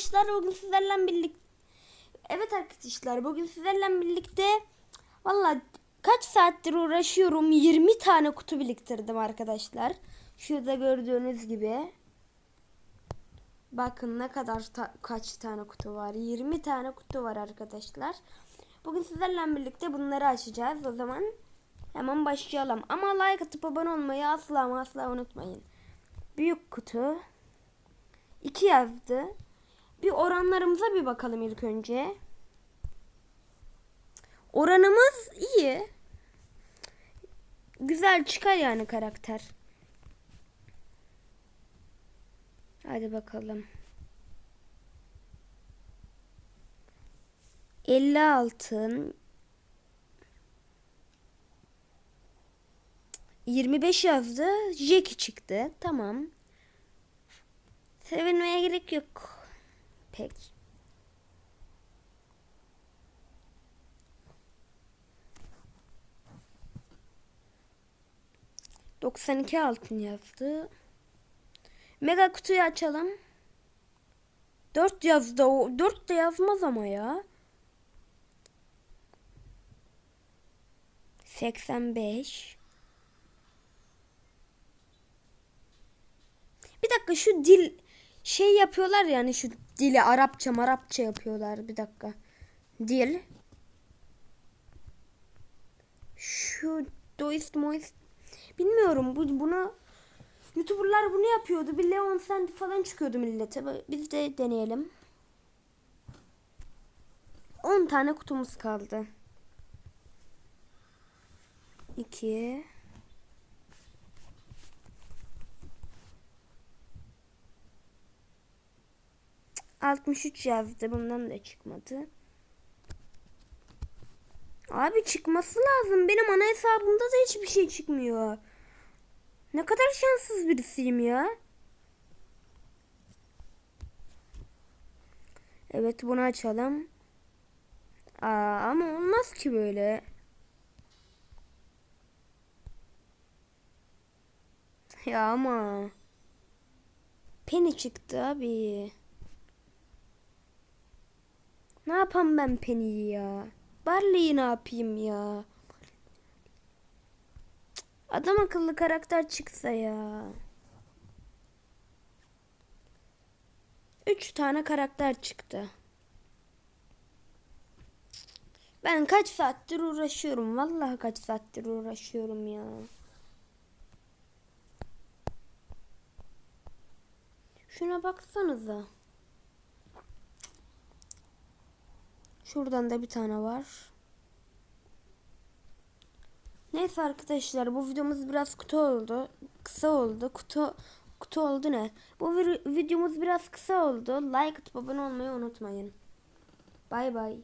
arkadaşlar bugün sizlerle birlikte Evet arkadaşlar bugün sizlerle birlikte valla kaç saattir uğraşıyorum 20 tane kutu biriktirdim arkadaşlar. Şurada gördüğünüz gibi. Bakın ne kadar ta- kaç tane kutu var. 20 tane kutu var arkadaşlar. Bugün sizlerle birlikte bunları açacağız. O zaman hemen başlayalım. Ama like atıp abone olmayı asla asla unutmayın. Büyük kutu. 2 yazdı. Bir oranlarımıza bir bakalım ilk önce. Oranımız iyi. Güzel çıkar yani karakter. Hadi bakalım. 50 altın. 25 yazdı. Jackie çıktı. Tamam. Sevinmeye gerek yok. Pek. Doksan iki altın yazdı. Mega kutuyu açalım. Dört yazdı. O dört de yazmaz ama ya. Seksen beş. Bir dakika şu dil şey yapıyorlar yani şu dili Arapça Marapça yapıyorlar. Bir dakika. Dil. Şu doist moist bilmiyorum bu bunu YouTuber'lar bunu yapıyordu. Bir Leon Sandy falan çıkıyordu millete. Biz de deneyelim. 10 tane kutumuz kaldı. 2 63 yazdı. Bundan da çıkmadı. Abi çıkması lazım. Benim ana hesabımda da hiçbir şey çıkmıyor. Ne kadar şanssız birisiyim ya. Evet bunu açalım. Aa, ama olmaz ki böyle. Ya ama. Penny çıktı abi. Ne yapam ben Penny'yi ya? Barley'i ne yapayım ya? Adam akıllı karakter çıksa ya. Üç tane karakter çıktı. Ben kaç saattir uğraşıyorum. Vallahi kaç saattir uğraşıyorum ya. Şuna baksanıza. Şuradan da bir tane var. Neyse arkadaşlar bu videomuz biraz kutu oldu. Kısa oldu. Kutu kutu oldu ne? Bu vi- videomuz biraz kısa oldu. Like atıp abone olmayı unutmayın. Bay bay.